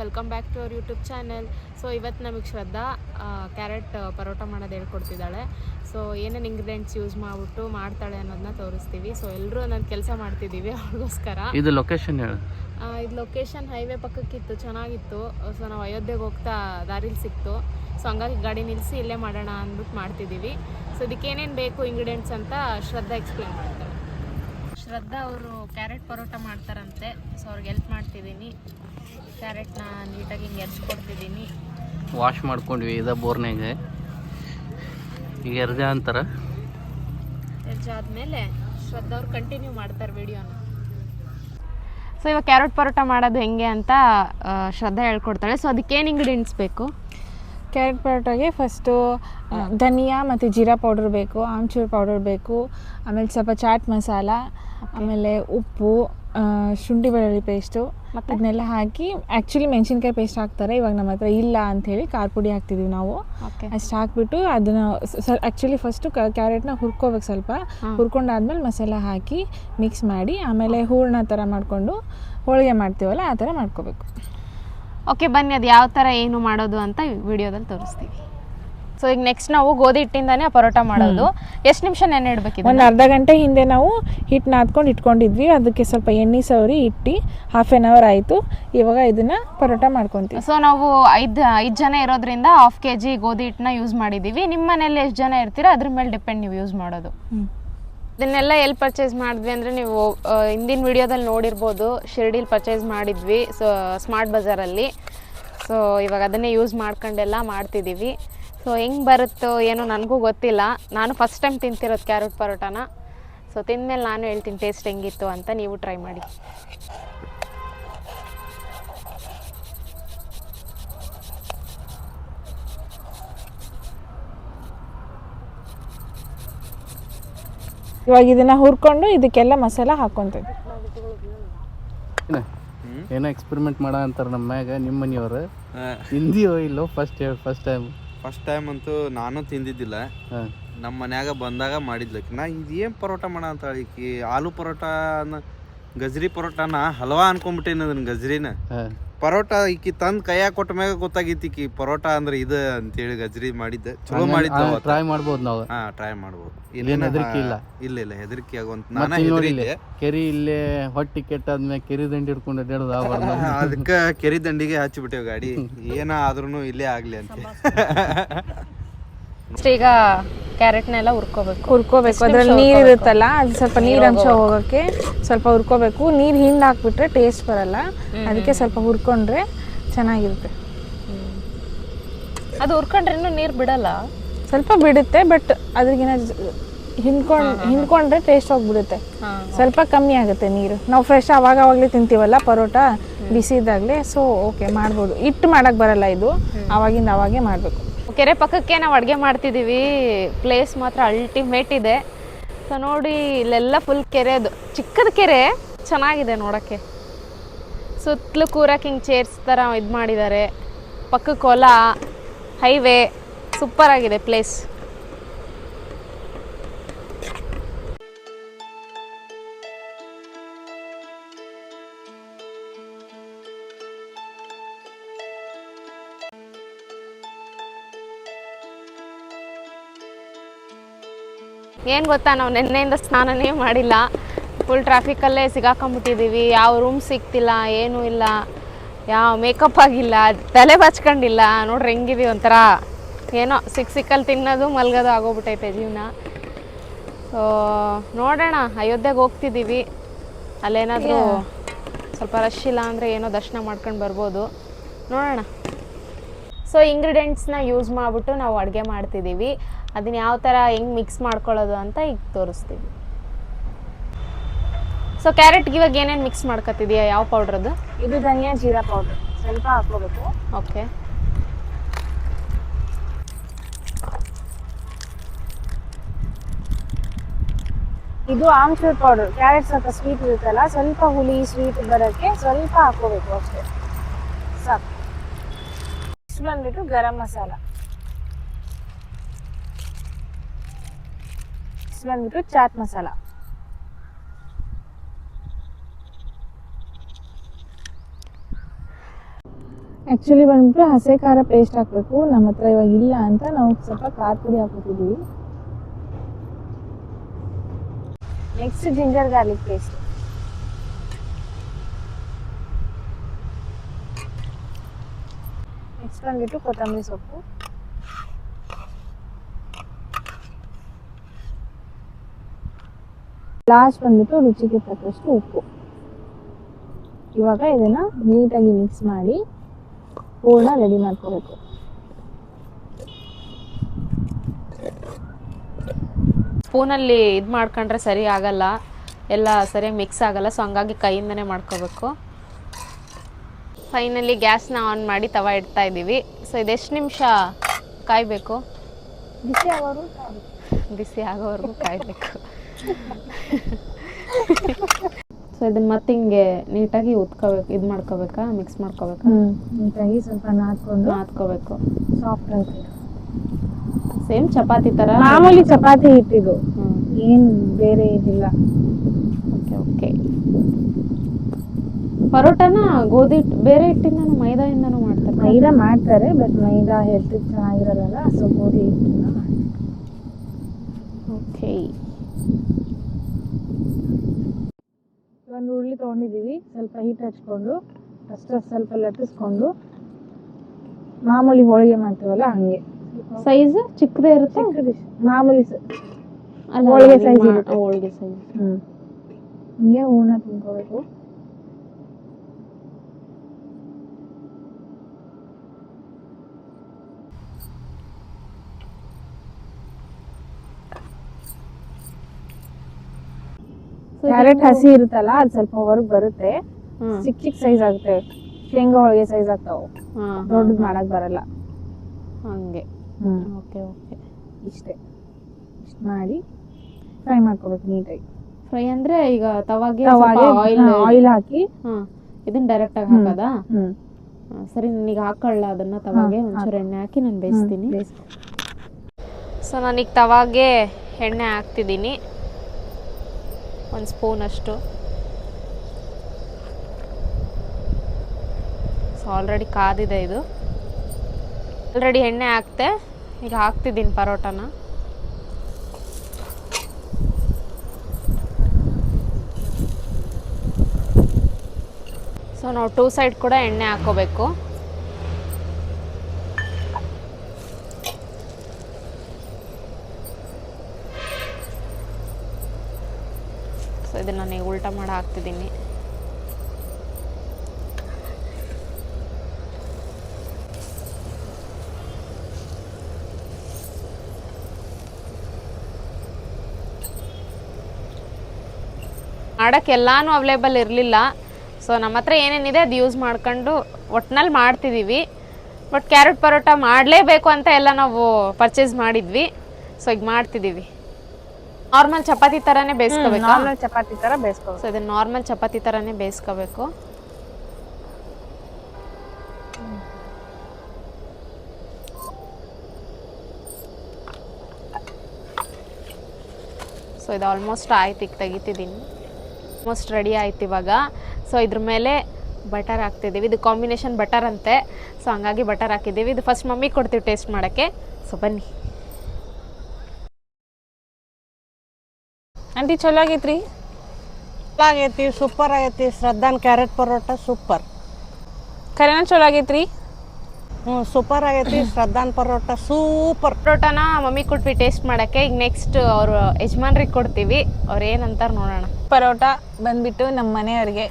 Welcome back to our YouTube channel. So ಇವತ್ತು ನಮಗೆ Shraddha carrot paratha ಮಾಡೋದು ಹೇಳ್ಕೊಡ್ತಿದ್ದಾಳೆ ಸೊ ಏನೇನು ಇಂಗ್ರೀಡಿಯೆಂಟ್ಸ್ ಯೂಸ್ ಮಾಡಿಬಿಟ್ಟು ಮಾಡ್ತಾಳೆ ಅನ್ನೋದನ್ನ ತೋರಿಸ್ತೀವಿ. ಸೊ ಎಲ್ಲರೂ ಒಂದೊಂದು ಕೆಲಸ ಮಾಡ್ತಿದ್ದೀವಿ ಅವ್ರಿಗೋಸ್ಕರ. ಇದು ಲೊಕೇಶನ್ ಹೇಳು. ಇದು ಲೊಕೇಶನ್ ಹೈವೇ ಪಕ್ಕಕ್ಕಿತ್ತು ಚೆನ್ನಾಗಿತ್ತು. ಸೊ ನಾವು ಅಯೋಧ್ಯೆಗೆ ಹೋಗ್ತಾ ದಾರಿಲಿ ಸಿಕ್ತು. ಸೊ ಹಂಗಾಗಿ ಗಾಡಿ ನಿಲ್ಲಿಸಿ ಇಲ್ಲೇ ಮಾಡೋಣ ಅಂದ್ಬಿಟ್ಟು ಮಾಡ್ತಿದ್ದೀವಿ. ಸೊ ಇದಕ್ಕೆ ಏನೇನು ಬೇಕು ಇಂಗ್ರೀಡಿಯೆಂಟ್ಸ್ ಅಂತ ಶ್ರದ್ಧಾ ಎಕ್ಸ್ಪ್ಲೇನ್ ಮಾಡ್ತಾಳೆ. ಶ್ರದ್ಧಾ ಅವರು ಕ್ಯಾರೆಟ್ ಪರೋಟ ಮಾಡ್ತಾರಂತೆ. ಸೊ ಅವ್ರಿಗೆ ಹೆಲ್ಪ್ ಮಾಡ್ತಿದ್ದೀನಿ. ಕ್ಯಾರೆಟ್ನ ನೀಟಾಗಿ ಹಿಂಗೆ ಕೊಡ್ತಿದ್ದೀನಿ ವಾಶ್ ಮಾಡ್ಕೊಂಡ್ವಿ ಇದ ಬೋರ್ನಾಗೆ. ಈಗ ಎರ್ಜ ಅಂತಾರ? ಹೆಚ್ಚಾದ್ಮೇಲೆ ಶ್ರದ್ಧಾ ಅವ್ರು ಕಂಟಿನ್ಯೂ ಮಾಡ್ತಾರೆ ವಿಡಿಯೋನ ಸೊ ಇವಾಗ ಕ್ಯಾರೆಟ್ ಪರೋಟ ಮಾಡೋದು ಹೆಂಗೆ ಅಂತ ಆ, ಶ್ರದ್ಧಾ ಹೇಳ್ಕೊಡ್ತಾಳೆ. ಸೊ ಅದಕ್ಕೆ ಏನು ಇಂಗ್ರೀಡಿಯೆಂಟ್ಸ್ ಬೇಕು? ಕ್ಯಾರೆಟ್ ಪರೋಟಾಗೆ ಫಸ್ಟು ಧನಿಯಾ ಮತ್ತು ಜೀರಾ ಪೌಡರ್ ಬೇಕು ಆಮ್ಚೂರ್ ಪೌಡರ್ ಬೇಕು ಆಮೇಲೆ ಸ್ವಲ್ಪ ಚಾಟ್ ಮಸಾಲ ಆಮೇಲೆ ಉಪ್ಪು ಶುಂಠಿ ಬೆಳ್ಳುಳ್ಳಿ ಪೇಸ್ಟು ಅದನ್ನೆಲ್ಲ ಹಾಕಿ ಆ್ಯಕ್ಚುಲಿ ಮೆಣಸಿನ್ಕಾಯಿ ಪೇಸ್ಟ್ ಹಾಕ್ತಾರೆ ಇವಾಗ ನಮ್ಮ ಹತ್ರ ಇಲ್ಲ ಅಂಥೇಳಿ ಖಾರ ಪುಡಿ ಹಾಕ್ತಿದ್ದೀವಿ ನಾವು. ಓಕೆ ಅಷ್ಟು ಹಾಕ್ಬಿಟ್ಟು ಅದನ್ನು ಆ್ಯಕ್ಚುಲಿ ಫಸ್ಟು ಕ್ಯಾರೆಟ್ನ ಹುರ್ಕೋಬೇಕು ಸ್ವಲ್ಪ. ಹುರ್ಕೊಂಡಾದ್ಮೇಲೆ ಮಸಾಲ ಹಾಕಿ ಮಿಕ್ಸ್ ಮಾಡಿ ಆಮೇಲೆ ಹೂರ್ಣ ಥರ ಮಾಡಿಕೊಂಡು ಹೋಳಿಗೆ ಮಾಡ್ತೀವಲ್ಲ ಆ ಥರ ಮಾಡ್ಕೋಬೇಕು. ಓಕೆ ಬನ್ನಿ ಅದು ಯಾವ ಥರ ಏನು ಮಾಡೋದು ಅಂತ ವಿಡಿಯೋದಲ್ಲಿ ತೋರಿಸ್ತೀವಿ. ಸೊ ಈಗ ನೆಕ್ಸ್ಟ್ ನಾವು ಗೋಧಿ ಹಿಟ್ಟಿಂದಾನೇ ಪರೋಟ ಮಾಡೋದು. ಎಷ್ಟು ನಿಮಿಷ ನೆನೆ ಇಡಬೇಕಿದೆ? ಒಂದು ಅರ್ಧ ಗಂಟೆ ಹಿಂದೆ ನಾವು ಹಿಟ್ಟು ನಾದ್ಕೊಂಡು ಇಟ್ಕೊಂಡಿದ್ವಿ. ಅದಕ್ಕೆ ಸ್ವಲ್ಪ ಎಣ್ಣೆ ಸವರಿ ಇಟ್ಟು ಹಾಫ್ ಆನ್ ಅವರ್ ಆಯಿತು. ಇವಾಗ ಇದನ್ನು ಪರೋಟ ಮಾಡ್ಕೊತೀವಿ. ಸೊ ನಾವು ಐದು ಐದು ಜನ ಇರೋದ್ರಿಂದ ಹಾಫ್ ಕೆ ಜಿ ಗೋಧಿ ಹಿಟ್ಟನ್ನ ಯೂಸ್ ಮಾಡಿದ್ದೀವಿ ನಿಮ್ಮ ಮನೇಲಿ ಎಷ್ಟು ಜನ ಇರ್ತೀರಾ ಅದ್ರ ಮೇಲೆ ಡಿಪೆಂಡ್ ನೀವು ಯೂಸ್ ಮಾಡೋದು. ಇದನ್ನೆಲ್ಲ ಎಲ್ಲಿ ಪರ್ಚೇಸ್ ಮಾಡಿದ್ವಿ ಅಂದರೆ ನೀವು ಹಿಂದಿನ ವಿಡಿಯೋದಲ್ಲಿ ನೋಡಿರ್ಬೋದು. ಶಿರ್ಡಿಲಿ ಪರ್ಚೇಸ್ ಮಾಡಿದ್ವಿ ಸೊ ಸ್ಮಾರ್ಟ್ ಬಜಾರಲ್ಲಿ ಸೊ ಇವಾಗ ಅದನ್ನೇ ಯೂಸ್ ಮಾಡ್ಕೊಂಡೆಲ್ಲ ಮಾಡ್ತಿದ್ದೀವಿ ಸೊ ಹೆಂಗೆ ಬರುತ್ತೋ ಏನೋ ನನಗೂ ಗೊತ್ತಿಲ್ಲ. ನಾನು ಫಸ್ಟ್ ಟೈಮ್ ತಿಂತಿರೋದು ಕ್ಯಾರೆಟ್ ಪರೋಟಾನ. ಸೊ ತಿಂದಮೇಲೆ ನಾನು ಹೇಳ್ತೀನಿ ಟೇಸ್ಟ್ ಹೆಂಗಿತ್ತು ಅಂತ ನೀವು ಟ್ರೈ ಮಾಡಿ. ಇವಾಗ ಇದನ್ನ ಹುರ್ಕೊಂಡು ಇದಕ್ಕೆಲ್ಲ ಮಸಾಲ ಹಾಕೊಂತೀವಿ ಏನ? ಎಕ್ಸ್ಪೆರಿಮೆಂಟ್ ಮಾಡ ಅಂತಾರೆ ನಮ್ಮ ಮ್ಯಾಗ ನಿಮ್ಮ ಮನೆಯವರು. ಹಿಂದಿಯೋ ಇಲ್ಲೋ first first time first time ಅಂತೂ ನಾನು ತಿಂದಿದ್ದಿಲ್ಲ. ನಮ್ಮ ಮನ್ಯಾಗ ಬಂದಾಗ ಮಾಡಿದ್ಲಕ್ಕೆ ನಾ ಇದೇನು ಪರೋಟ ಮಾಡ ಅಂತ ಈಕಿ ಆಲೂ ಪರೋಟ ಗಜ್ರಿ ಪರೋಟನ ಹಲ್ವಾ ಅನ್ಕೊಂಬಿಟ್ಟೇನಿ ಅದನ್ನ ಗಜ್ರಿನ. ಪರೋಟ ಈಕಿ ತಂದ್ ಕೈಯಾಗ ಕೊಟ್ಟ ಮ್ಯಾಗ ಗೊತ್ತಾಗೈತಿ ಈಕಿ ಪರೋಟ ಅಂದ್ರೆ ಇದು ಅಂತೇಳಿ ಗಜ್ರಿ ಮಾಡಿದ್ದೆ. ಚಲೋ ಮಾಡಿದ್ದ ಟ್ರೈ ಮಾಡ್ಬೋದು ನಾವು. ಹಾ ಟ್ರೈ ಮಾಡ್ಬೋದು. ಏನ್ ಹೆದರಿಕೆ ಇಲ್ಲ? ಇಲ್ಲ ಇಲ್ಲ ಹೆದರಿಕೆ ಆಗುವಂತ ನಾನ ಇಲ್ಲಿ ಇಲ್ಲಿ ಕೆರಿ ಇಲ್ಲೇ ಹೊಟ್ಟಿ ಕೆಟ್ಟಾದ್ಮೇಲೆ ಕೆರಿ ದಂಡಿ ಹಿಡ್ಕೊಂಡು ಅಡ್ಡಾಡೋದು ಆಬಾರ್ದು. ಅದಕ್ಕ ಕೆರಿ ದಂಡಿಗೆ ಹಚ್ಚಿಬಿಟ್ಟೇವ್ ಗಾಡಿ. ಏನ ಆದ್ರೂ ಇಲ್ಲೇ ಆಗ್ಲಿ ಅಂತ. ಈಗ ಕ್ಯಾರೆಟ್ನೆಲ್ಲ ಹುರ್ಕೋಬೇಕು. ಹುರ್ಕೋಬೇಕು. ಅದ್ರಲ್ಲಿ ನೀರು ಇರುತ್ತಲ್ಲ ಅದು ಸ್ವಲ್ಪ ನೀರು ಅಂಶ ಹೋಗೋಕ್ಕೆ ಸ್ವಲ್ಪ ಹುರ್ಕೋಬೇಕು. ನೀರು ಹಿಂಡ್ ಹಾಕ್ಬಿಟ್ರೆ ಟೇಸ್ಟ್ ಬರಲ್ಲ. ಅದಕ್ಕೆ ಸ್ವಲ್ಪ ಹುರ್ಕೊಂಡ್ರೆ ಚೆನ್ನಾಗಿರುತ್ತೆ. ಅದು ಹುರ್ಕೊಂಡ್ರೆ ನೀರು ಬಿಡಲ್ಲ? ಸ್ವಲ್ಪ ಬಿಡುತ್ತೆ ಬಟ್ ಅದ್ರಿಗಿನ ಹಿಂಡ್ಕೊಂಡು ಹಿಂಡ್ಕೊಂಡ್ರೆ ಟೇಸ್ಟ್ ಹೋಗ್ಬಿಡುತ್ತೆ. ಸ್ವಲ್ಪ ಕಮ್ಮಿ ಆಗುತ್ತೆ ನೀರು. ನಾವು ಫ್ರೆಶ್ ಅವಾಗ ಅವಾಗಲೇ ತಿಂತೀವಲ್ಲ ಪರೋಟ ಬಿಸಿ ಇದ್ದಾಗಲೇ ಸೊ ಓಕೆ ಮಾಡ್ಬೋದು. ಹಿಟ್ಟು ಮಾಡಕ್ಕೆ ಬರಲ್ಲ ಇದು. ಅವಾಗಿಂದ ಅವಾಗೇ ಮಾಡಬೇಕು. ಕೆರೆ ಪಕ್ಕಕ್ಕೆ ನಾವು ಅಡುಗೆ ಮಾಡ್ತಿದ್ದೀವಿ ಪ್ಲೇಸ್ ಮಾತ್ರ ಅಲ್ಟಿಮೇಟ್ ಇದೆ. ಸೊ ನೋಡಿ, ಇಲ್ಲೆಲ್ಲ ಫುಲ್ ಕೆರೆದು ಚಿಕ್ಕದ ಕೆರೆ, ಚೆನ್ನಾಗಿದೆ ನೋಡೋಕ್ಕೆ. ಸುತ್ತಲೂ ಕೂರಕ್ಕೆ ಹಿಂಗೆ ಚೇರ್ಸ್ ಥರ ಇದು ಮಾಡಿದ್ದಾರೆ. ಪಕ್ಕಕ್ಕೆ ಹೊಲ ಹೈವೇ ಸೂಪರ್ ಆಗಿದೆ ಪ್ಲೇಸ್ ಏನು ಗೊತ್ತಾ ನಾವು ನಿನ್ನೆಯಿಂದ ಸ್ನಾನನೇ ಮಾಡಿಲ್ಲ. ಫುಲ್ ಟ್ರಾಫಿಕಲ್ಲೇ ಸಿಗಾಕೊಂಬಿಟ್ಟಿದ್ದೀವಿ ಯಾವ ರೂಮ್ ಸಿಗ್ತಿಲ್ಲ ಏನೂ ಇಲ್ಲ. ಯಾವ ಮೇಕಪ್ ಆಗಿಲ್ಲ ತಲೆ ಬಚ್ಕೊಂಡಿಲ್ಲ. ನೋಡ್ರಿ ಹೆಂಗಿದೀವಿ ಒಂಥರ. ಏನೋ ಸಿಕ್ ಸಿಕ್ಕಲ್ಲಿ ತಿನ್ನೋದು ಮಲ್ಗೋದು ಆಗೋಗ್ಬಿಟ್ಟೈತೆ ಜೀವನ. ಸೊ ನೋಡೋಣ. ಅಯೋಧ್ಯೆಗೆ ಹೋಗ್ತಿದ್ದೀವಿ ಅಲ್ಲೇನಾದರೂ ಸ್ವಲ್ಪ ರಶ್ ಇಲ್ಲ ಅಂದರೆ ಏನೋ ದರ್ಶನ ಮಾಡ್ಕೊಂಡು ಬರ್ಬೋದು. ನೋಡೋಣ. ಸೊ ಇಂಗ್ರೀಡಿಯೆಂಟ್ಸ್ನ ಯೂಸ್ ಮಾಡಿಬಿಟ್ಟು ನಾವು ಅಡುಗೆ ಮಾಡ್ತಿದ್ದೀವಿ ಅದನ್ನ ಯಾವ ಥರ ಹೆಂಗೆ ಮಿಕ್ಸ್ ಮಾಡ್ಕೊಳ್ಳೋದು ಅಂತ ಈಗ ತೋರಿಸ್ತೀವಿ. ಸೊ ಕ್ಯಾರೆಟ್ಗೆ ಇವಾಗ ಏನೇನು ಮಿಕ್ಸ್ ಮಾಡ್ಕೊತಿದೀಯಾ? ಯಾವ ಪೌಡ್ರದ್ದು ಇದು ಧನಿಯಾ ಜೀರಾ ಪೌಡರ್ ಸ್ವಲ್ಪ ಹಾಕೋಬೇಕು ಓಕೆ ಇದು ಆಮ್ಚೂರ್ ಪೌಡರ್ ಕ್ಯಾರೆಟ್ ಸ್ವಲ್ಪ ಸ್ವೀಟ್ ಇರುತ್ತಲ್ಲ ಸ್ವಲ್ಪ ಹುಳಿ ಸ್ವೀಟ್ ಬರೋಕ್ಕೆ ಸ್ವಲ್ಪ ಹಾಕೋಬೇಕು ಅಷ್ಟೇ. ಬಂದ್ಬಿಟ್ಟು ಗರಂ ಮಸಾಲ. ನೆಕ್ಸ್ಟ್ ಬಂದ್ಬಿಟ್ಟು ಚಾಟ್ ಮಸಾಲ. ಆ್ಯಕ್ಚುಲಿ ಬಂದ್ಬಿಟ್ಟು ಹಸೆ ಖಾರ ಪೇಸ್ಟ್ ಹಾಕಬೇಕು. ನಮ್ಮ ಹತ್ರ ಇವಾಗ ಇಲ್ಲ ಅಂತ ನಾವು ಸ್ವಲ್ಪ ಖಾರ ಪುಡಿ ಹಾಕೋತಿದ್ದೀವಿ next ginger garlic paste next ಬಂದ್ಬಿಟ್ಟು ಕೊತ್ತಂಬರಿ ಸೊಪ್ಪು. ಲಾಸ್ಟ್ ಬಂದ್ಬಿಟ್ಟು ರುಚಿಗೆ ತಕ್ಕಷ್ಟು ಉಪ್ಪು. ಇವಾಗ ಇದನ್ನ ನೀಟಾಗಿ ಮಿಕ್ಸ್ ಮಾಡಿ ಪೂರ್ಣ ರೆಡಿ ಮಾಡ್ಕೋಬೇಕು. ಸ್ಪೂನಲ್ಲಿ ಇದು ಮಾಡ್ಕೊಂಡ್ರೆ ಸರಿ ಆಗಲ್ಲ. ಎಲ್ಲ ಸರಿಯಾಗಿ ಮಿಕ್ಸ್ ಆಗಲ್ಲ ಸೊ ಹಂಗಾಗಿ ಕೈಯಿಂದನೇ ಮಾಡ್ಕೋಬೇಕು. ಫೈನಲಿ ಗ್ಯಾಸ್ನ ಆನ್ ಮಾಡಿ ತವ ಇಡ್ತಾ ಇದ್ದೀವಿ. ಸೊ ಇದೆಷ್ಟು ನಿಮಿಷ ಕಾಯಬೇಕು? ಬಿಸಿ ಆಗೋರು ಬಿಸಿ ಆಗೋವರೆಗೂ ಕಾಯಬೇಕು. ಸೊ ಇದನ್ನ ಮತ್ತೆ ಹಿಂಗೆ ನೀಟಾಗಿ ಉತ್ಕೋಬೇಕು ಇದು ಮಾಡ್ಕೋಬೇಕಾ ಮಿಕ್ಸ್ ಮಾಡ್ಕೋಬೇಕಾ ನೀಟಾಗಿ ಸ್ವಲ್ಪ ನಾದ್ಕೊಂಡು ನಾದ್ಕೋಬೇಕು ಸಾಫ್ಟ್ ಆಗಿ ಸೇಮ್ ಚಪಾತಿ ತರ? ಮಾಮೂಲಿ ಚಪಾತಿ ಹಿಟ್ಟಿದು ಏನ್ ಬೇರೆ ಇದಿಲ್ಲ ಓಕೆ ಓಕೆ ಪರೋಟಾನ ಗೋಧಿ ಹಿಟ್ಟು ಬೇರೆ ಹಿಟ್ಟಿಂದನೂ ಮೈದಾಯಿಂದನೂ ಮಾಡ್ತಾರೆ. ಮೈದಾ ಮಾಡ್ತಾರೆ ಬಟ್ ಮೈದಾ ಹೆಲ್ತ್ ಚೆನ್ನಾಗಿರಲ್ಲ ಸೊ ಗೋಧಿ ಮಾಡ್ತಾರೆ. ಓಕೆ. ಒಂದು ಉರುಳಿ ತೊಗೊಂಡಿದ್ದೀವಿ ಸ್ವಲ್ಪ ಹೀಟ್ ಹಚ್ಕೊಂಡು ಅಷ್ಟು ಸ್ವಲ್ಪ ಲಟ್ಟಿಸ್ಕೊಂಡು ಮಾಮೂಲಿ ಹೋಳಿಗೆ ಮಾಡ್ತೀವಲ್ಲ ಹಂಗೆ. ಸೈಜ್ ಚಿಕ್ಕದೇ ಇರುತ್ತೆ? ಮಾಮೂಲಿ ಹೋಳಿಗೆ ಸೈಜ್. ಹೋಳಿಗೆ ಸೈಜ್ ಹ್ಮ್. ಹಿಂಗೆ ಹೂರ್ಣ ತುಂಬ್ಕೋಬೇಕು. ಕ್ಯಾರೆಟ್ ಹಸಿ ಇರುತ್ತಲ್ಲ ಅದ್ ಸ್ವಲ್ಪ ಹೊರಗ್ ಬರುತ್ತೆ. ಚಿಕ್ಕ ಚಿಕ್ಕ ಸೈಜ್ ಆಗುತ್ತೆ. ಶೇಂಗಾ ಹೋಳಿಗೆ ಸೈಜ್ ಆಗ್ತಾವ್. ದೊಡ್ಡದ್ ಮಾಡಕ್ ಬರಲ್ಲ. ಹಂಗೆ. Okay okay. ಇಷ್ಟೇ. ಇಷ್ಟ ಮಾಡಿ ಫ್ರೈ ಮಾಡ್ಕೋಬೇಕು ನೀಟಾಗಿ. ಫ್ರೈ ಅಂದ್ರೆ ಈಗ ತವಾಗೆ ಆಯಿಲ್ ಆಯಿಲ್ ಹಾಕಿ. ಇದನ್ನ ಡೈರೆಕ್ಟ್ ಆಗಿ. ಹಾಕೋದಾ? ಸರಿ ನನಗೆ ಹಾಕೊಳ್ಳ ಅದನ್ನ ತವಾಗೆ. ಒಂಚೂರು ಎಣ್ಣೆ ಹಾಕಿ ನಾನು ಬೇಯಿಸ್ತೀನಿ. ಸೊ ನಾನೀಗ ತವಾಗೆ ಎಣ್ಣೆ ಹಾಕ್ತಿದ್ದೀನಿ. ಒಂದು ಸ್ಪೂನ್ ಅಷ್ಟು. ಸೊ ಆಲ್ರೆಡಿ ಕಾದಿದೆ ಇದು. ಆಲ್ರೆಡಿ ಎಣ್ಣೆ ಹಾಕ್ತೆ. ಈಗ ಹಾಕ್ತಿದ್ದೀನಿ ಪರೋಟನ. ಸೊ ನಾವು ಟೂ ಸೈಡ್ ಕೂಡ ಎಣ್ಣೆ ಹಾಕೋಬೇಕು. ಸೊ ಇದನ್ನು ನಾನು ಉಲ್ಟಾ ಮಾಡಿ ಹಾಕ್ತಿದ್ದೀನಿ. ಮಾಡೋಕ್ಕೆಲ್ಲಾನು ಅವೈಲೇಬಲ್ ಇರಲಿಲ್ಲ. ಸೊ ನಮ್ಮ ಹತ್ರ ಏನೇನಿದೆ ಅದು ಯೂಸ್ ಮಾಡ್ಕೊಂಡು ಒಟ್ಟಿನಲ್ಲಿ ಮಾಡ್ತಿದ್ದೀವಿ ಬಟ್ ಕ್ಯಾರೆಟ್ ಪರೋಟ ಮಾಡಲೇಬೇಕು ಅಂತ ಎಲ್ಲ ನಾವು ಪರ್ಚೇಸ್ ಮಾಡಿದ್ವಿ. ಸೊ ಈಗ ಮಾಡ್ತಿದ್ದೀವಿ ನಾರ್ಮಲ್ ಚಪಾತಿ ತರಾನೇ ಬೇಯಿಸ್ಕೋಬೇಕು. ನಾರ್ಮಲ್ ಚಪಾತಿ ತರ ಬೇಯಿಸ್ಕೋಬೇಕು. ಸೊ ಇದನ್ನ ನಾರ್ಮಲ್ ಚಪಾತಿ ತರಾನೇ ಬೇಯಿಸ್ಕೋಬೇಕು. ಸೊ ಇದು ಆಲ್ಮೋಸ್ಟ್ ಆಯ್ತು ಈಗ ತೆಗಿತಿದ್ದೀನಿ ಆಲ್ಮೋಸ್ಟ್ ರೆಡಿ ಆಯ್ತು ಇವಾಗ. ಸೊ ಇದ್ರ ಮೇಲೆ ಬಟರ್ ಹಾಕ್ತಿದ್ದೀವಿ. ಇದು ಕಾಂಬಿನೇಷನ್ ಬಟರ್ ಅಂತೆ. ಸೊ ಹಂಗಾಗಿ ಬಟರ್ ಹಾಕಿದ್ದೀವಿ. ಇದು ಫಸ್ಟ್ ಮಮ್ಮಿಗೆ ಕೊಡ್ತೀವಿ ಟೇಸ್ಟ್ ಮಾಡೋಕ್ಕೆ. ಸೊ ಬನ್ನಿ. ಆಂಟಿ ಚಲೋ ಆಗೈತ್ರಿ ಆಗೈತಿ ಸೂಪರ್ ಆಗೈತಿ. ಶ್ರದ್ಧಾನ್ ಕ್ಯಾರೆಟ್ ಪರೋಟ ಸೂಪರ್ ಕರೆನ ಚಲೋ ಆಗೈತ್ರಿ ಹ್ಞೂ ಸೂಪರ್ ಆಗೈತಿ. ಶ್ರದ್ಧಾನ್ ಪರೋಟ ಸೂಪರ್ ಪರೋಟಾನ ಮಮ್ಮಿ ಕೊಟ್ವಿ ಟೇಸ್ಟ್ ಮಾಡೋಕ್ಕೆ. ಈಗ ನೆಕ್ಸ್ಟ್ ಅವರು ಯಜಮಾನ್ರಿಗೆ ಕೊಡ್ತೀವಿ. ಅವ್ರು ಏನಂತಾರೆ ನೋಡೋಣ. ಪರೋಟ ಬಂದ್ಬಿಟ್ಟು ನಮ್ಮ ಮನೆಯವ್ರಿಗೆ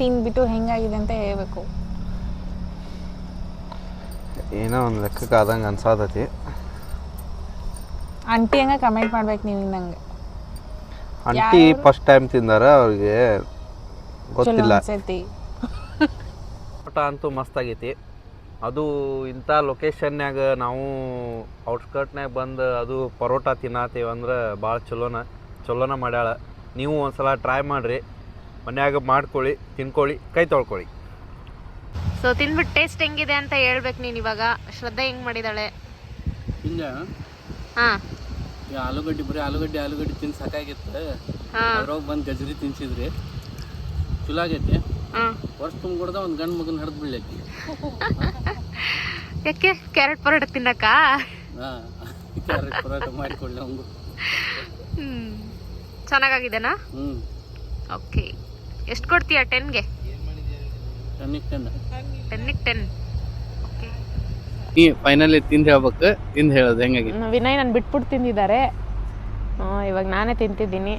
ತಿಂದ್ಬಿಟ್ಟು ಹೆಂಗಾಗಿದೆ ಅಂತ ಹೇಳ್ಬೇಕು. ಏನೋ ಒಂದು ಲೆಕ್ಕಕ್ಕೆ ಆದಂಗೆ ಅನ್ಸಾದತಿ ಆಂಟಿ ಹಂಗೆ ಕಮೆಂಟ್ ಮಾಡ್ಬೇಕು ನೀವು ನಂಗೆ ಅಂಟಿ ಫಸ್ಟ್ ಟೈಮ್ ತಿಂದಾರ ಅವ್ರಿಗೆ ಗೊತ್ತಿಲ್ಲ. ಊಟ ಅಂತೂ ಮಸ್ತ್ ಆಗೈತಿ. ಅದು ಇಂಥ ಲೊಕೇಶನ್ಯಾಗ ನಾವು ಔಟ್ಸ್ಕರ್ಟ್ನಾಗ ಬಂದು ಅದು ಪರೋಟ ತಿನ್ನತ್ತೀವಿ ಅಂದ್ರೆ ಭಾಳ ಚಲೋನ ಚಲೋನ ಮಾಡ್ಯಾಳ. ನೀವು ಒಂದ್ಸಲ ಟ್ರೈ ಮಾಡಿರಿ. ಮನ್ಯಾಗ ಮಾಡ್ಕೊಳ್ಳಿ ತಿನ್ಕೊಳ್ಳಿ ಕೈ ತೊಳ್ಕೊಳ್ಳಿ. ಸೊ ತಿನ್ಬಿಟ್ಟು ಟೇಸ್ಟ್ ಹೆಂಗಿದೆ ಅಂತ ಹೇಳ್ಬೇಕು ನೀನು ಇವಾಗ. ಶ್ರದ್ಧೆ ಹೆಂಗ್ ಮಾಡಿದಾಳೆ? ಹಿಂಗ ಹಾಂ. ಈ ಆಲೂಗಡ್ಡೆ ಬರೀ ಆಲೂಗಡ್ಡೆ ಆಲೂಗಡ್ಡೆ ತಿನ್ ಸಾಕಾಗಿತ್ತು. ಅದ್ರಾಗ ಬಂದು ಗಜ್ರಿ ತಿನ್ಸಿದ್ರಿ. ಚಲೋ ಆಗೈತಿ. ಹಾಂ. ವರ್ಷ ತುಂಬಿಡ್ದ ಒಂದು ಗಂಡು ಮಗನ ಹಿಡಿದು ಬೀಳಕ್ಕೆ ಯಾಕೆ? ಕ್ಯಾರೆಟ್ ಪರೋಟ ತಿನ್ನಕ ಹಾಂ. ಕ್ಯಾರೆಟ್ ಪರೋಟ ಮಾಡಿಕೊಳ್ಳಿ ಹ್ಮ್. ಹ್ಞೂ ಚೆನ್ನಾಗಾಗಿದೆನಾ? ಹ್ಞೂ ಓಕೆ. ಎಷ್ಟು ಕೊಡ್ತೀಯ ಟೆನ್ಗೆ? ಟೆನ್ನಿಗೆ ಟೆನ್. ಟೆನ್ನಿಗೆ ಟೆನ್. ಈ ಫೈನಲಿ ತಿಂದು ಹೇಳ್ಬೇಕು ತಿಂದು ಹೇಳೋದು ಹೆಂಗಾಗಿ ವಿನಯ್ ನಾನು ಬಿಟ್ಬಿಟ್ಟು ತಿಂದಿದ್ದಾರೆ. ಇವಾಗ ನಾನೇ ತಿಂತಿದ್ದೀನಿ.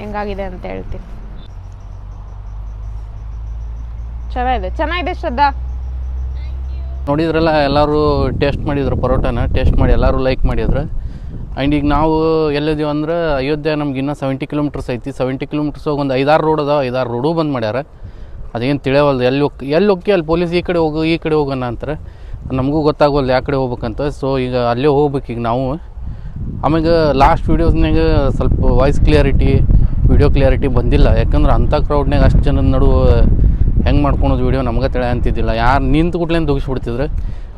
ಹೆಂಗಾಗಿದೆ ಅಂತ ಹೇಳ್ತೀನಿ. ಚೆನ್ನಾಗಿದೆ ಚೆನ್ನಾಗಿದೆ ಶ್ರದ್ಧಾ. ನೋಡಿದ್ರಲ್ಲ ಎಲ್ಲರೂ ಟೇಸ್ಟ್ ಮಾಡಿದ್ರು ಪರೋಟಾನ ಟೇಸ್ಟ್ ಮಾಡಿ ಎಲ್ಲರೂ ಲೈಕ್ ಮಾಡಿದ್ರು. ಆ್ಯಂಡ್ ಈಗ ನಾವು ಎಲ್ಲಿದ್ದೀವಿ ಅಂದ್ರೆ ಅಯೋಧ್ಯೆ ನಮ್ಗೆ ಇನ್ನೂ ಸೆವೆಂಟಿ ಕಿಲೋಮೀಟರ್ಸ್ ಐತಿ. ಸೆವೆಂಟಿ ಕಿಲೋಮೀಟರ್ಸ್ ಹೋಗಿ ಒಂದು ಐದಾರು ರೋಡ್ ಅದಾವ ಐದಾರು ರೋಡು ಬಂದ್ ಮಾಡ್ಯಾರ. ಅದೇನು ತಿಳಿಯವಲ್ದು ಎಲ್ಲಿ ಹೋಗಿ ಎಲ್ಲಿ ಹೋಗಿ ಅಲ್ಲಿ ಪೊಲೀಸ್ ಈ ಕಡೆ ಹೋಗು ಈ ಕಡೆ ಹೋಗೋಣ ಅಂತಾರೆ. ನಮಗೂ ಗೊತ್ತಾಗೋಲ್ಲ ಯಾವ ಕಡೆ ಹೋಗ್ಬೇಕಂತ. ಸೊ ಈಗ ಅಲ್ಲೇ ಹೋಗ್ಬೇಕು ಈಗ ನಾವು. ಆಮ್ಯಾಗ ಲಾಸ್ಟ್ ವೀಡಿಯೋಸ್ನಾಗ ಸ್ವಲ್ಪ ವಾಯ್ಸ್ ಕ್ಲಿಯರಿಟಿ ವಿಡಿಯೋ ಕ್ಲಿಯರಿಟಿ ಬಂದಿಲ್ಲ. ಯಾಕಂದ್ರೆ ಅಂಥ ಕ್ರೌಡ್ನಾಗ ಅಷ್ಟು ಜನದ ನಡುವೆ ಹೆಂಗೆ ಮಾಡ್ಕೊಳೋದು ವಿಡಿಯೋ ನಮ್ಗೆ ತಿಳ ಅಂತಿದ್ದಿಲ್ಲ. ಯಾರು ನಿಂತು ಕೂಡಲೇ ದುಗಿಸ್ಬಿಡ್ತಿದ್ರೆ.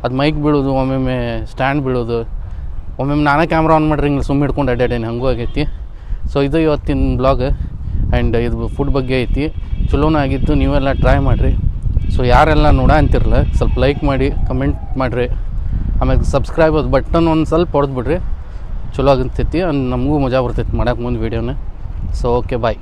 ಅದು ಮೈಕ್ ಬೀಳೋದು, ಒಮ್ಮೊಮ್ಮೆ ಸ್ಟ್ಯಾಂಡ್ ಬೀಳೋದು. ಒಮ್ಮೊಮ್ಮೆ ನಾನೇ ಕ್ಯಾಮ್ರಾ ಆನ್ ಮಾಡ್ರಿ ಹಿಂಗೆ ಸುಮ್ಮ ಹಿಡ್ಕೊಂಡು ಅಡ್ಡಾಡೇನಿ ಹಂಗೂ ಆಗೈತಿ. ಸೊ ಇದು ಇವತ್ತಿನ ಬ್ಲಾಗ್ ಆ್ಯಂಡ್ ಇದು ಫುಡ್ ಬಗ್ಗೆ ಐತಿ. ಚಲೋನೂ ಆಗಿತ್ತು ನೀವೆಲ್ಲ ಟ್ರೈ ಮಾಡಿರಿ. ಸೊ ಯಾರೆಲ್ಲ ನೋಡ ಅಂತಿರಲ್ಲ ಸ್ವಲ್ಪ ಲೈಕ್ ಮಾಡಿ ಕಮೆಂಟ್ ಮಾಡಿರಿ. ಆಮೇಲೆ ಸಬ್ಸ್ಕ್ರೈಬ್ ಬಟನ್ ಒಂದು ಸ್ವಲ್ಪ ಹೊಡೆದ್ಬಿಡ್ರಿ. ಚಲೋ ಆಗತೈತಿ ನಮಗೂ ಮಜಾ ಬರ್ತೈತಿ ಮಾಡಕ್ಕೆ ಮುಂದೆ ವೀಡಿಯೋನ ಸೊ ಓಕೆ ಬಾಯ್